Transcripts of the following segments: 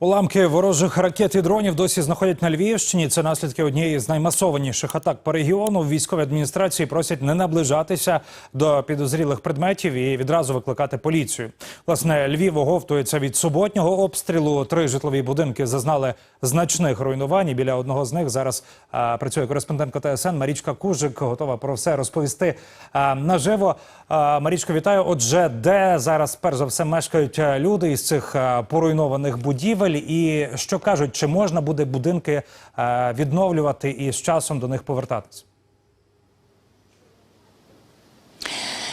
Уламки ворожих ракет і дронів досі знаходять на Львівщині. Це наслідки однієї з наймасованіших атак по регіону. В військовій адміністрації просять не наближатися до підозрілих предметів і відразу викликати поліцію. Власне, Львів оговтується від суботнього обстрілу. Три житлові будинки зазнали значних руйнувань. Біля одного з них зараз а, працює кореспондентка ТСН Марічка Кужик. Готова про все розповісти а, наживо. А, Марічко, вітаю. Отже, де зараз перш за все мешкають люди із цих а, поруйнованих будівель, і що кажуть, чи можна буде будинки відновлювати і з часом до них повертатись?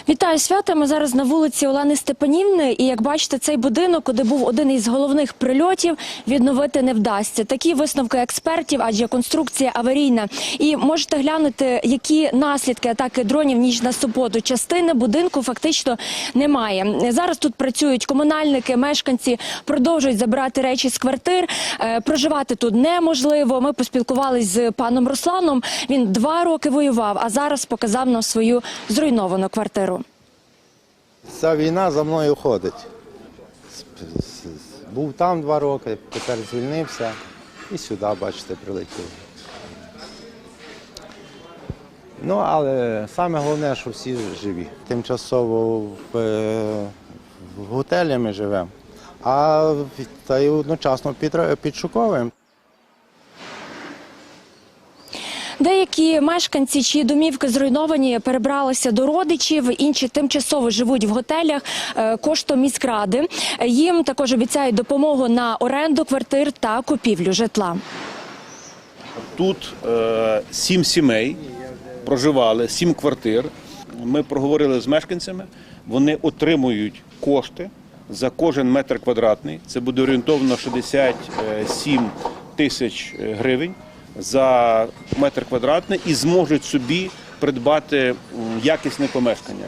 Вітаю свята. Ми зараз на вулиці Олени Степанівни. І як бачите, цей будинок, куди був один із головних прильотів, відновити не вдасться. Такі висновки експертів, адже конструкція аварійна. І можете глянути, які наслідки атаки дронів ніч на суботу. Частини будинку фактично немає. Зараз тут працюють комунальники, мешканці продовжують забирати речі з квартир. Е, Проживати тут неможливо. Ми поспілкувалися з паном Русланом. Він два роки воював, а зараз показав нам свою зруйновану квартиру. Ця війна за мною ходить. Був там два роки, тепер звільнився і сюди, бачите, прилетів. Ну, але саме головне, що всі живі. Тимчасово в, е, в готелі ми живемо, а та й одночасно під, під Шуковим. Деякі мешканці, чиї домівки зруйновані, перебралися до родичів, інші тимчасово живуть в готелях е, коштом міськради. Їм також обіцяють допомогу на оренду квартир та купівлю житла. Тут е, сім сімей проживали, сім квартир. Ми проговорили з мешканцями. Вони отримують кошти за кожен метр квадратний. Це буде орієнтовно 67 тисяч гривень за метр квадратний і зможуть собі придбати якісне помешкання.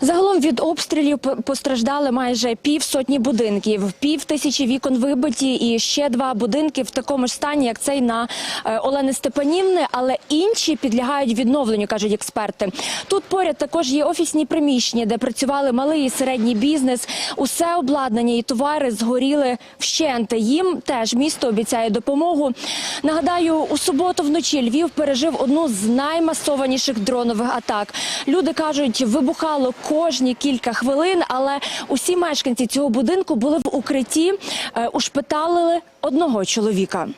Загалом від обстрілів постраждали майже півсотні будинків, пів тисячі вікон вибиті, і ще два будинки в такому ж стані, як цей на е, Олени Степанівни, але інші підлягають відновленню, кажуть експерти. Тут поряд також є офісні приміщення, де працювали малий і середній бізнес. Усе обладнання і товари згоріли вщент. Їм теж місто обіцяє допомогу. Нагадаю, у суботу вночі Львів пережив одну з наймасованіших дронових атак. Люди кажуть, вибухало кожні кілька хвилин, але усі мешканці цього будинку були в укритті, е, ушпиталили одного чоловіка.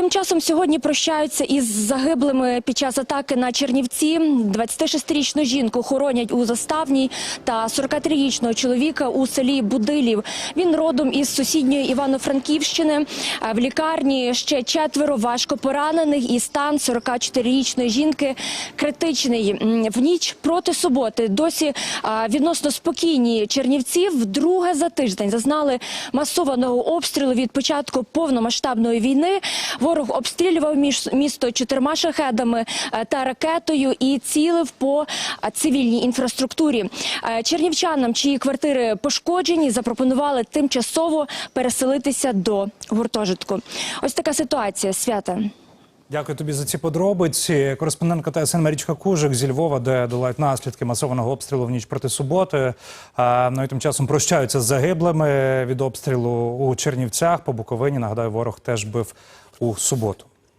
Тим часом сьогодні прощаються із загиблими під час атаки на Чернівці. 26-річну жінку хоронять у Заставній та 43-річного чоловіка у селі Будилів. Він родом із сусідньої Івано-Франківщини. В лікарні ще четверо важко поранених і стан 44-річної жінки критичний. В ніч проти суботи досі відносно спокійні Чернівці вдруге за тиждень зазнали масованого обстрілу від початку повномасштабної війни. Ворог обстрілював місто чотирма шахедами е, та ракетою і цілив по е, цивільній інфраструктурі. Е, Чернівчанам, чиї квартири пошкоджені, запропонували тимчасово переселитися до гуртожитку. Ось така ситуація. Свята. Дякую тобі за ці подробиці. Кореспондентка ТСН Марічка Кужик зі Львова, де долають наслідки масованого обстрілу в ніч проти суботи. А, ну і тим часом прощаються з загиблими від обстрілу у Чернівцях. По Буковині нагадаю, ворог теж бив у суботу.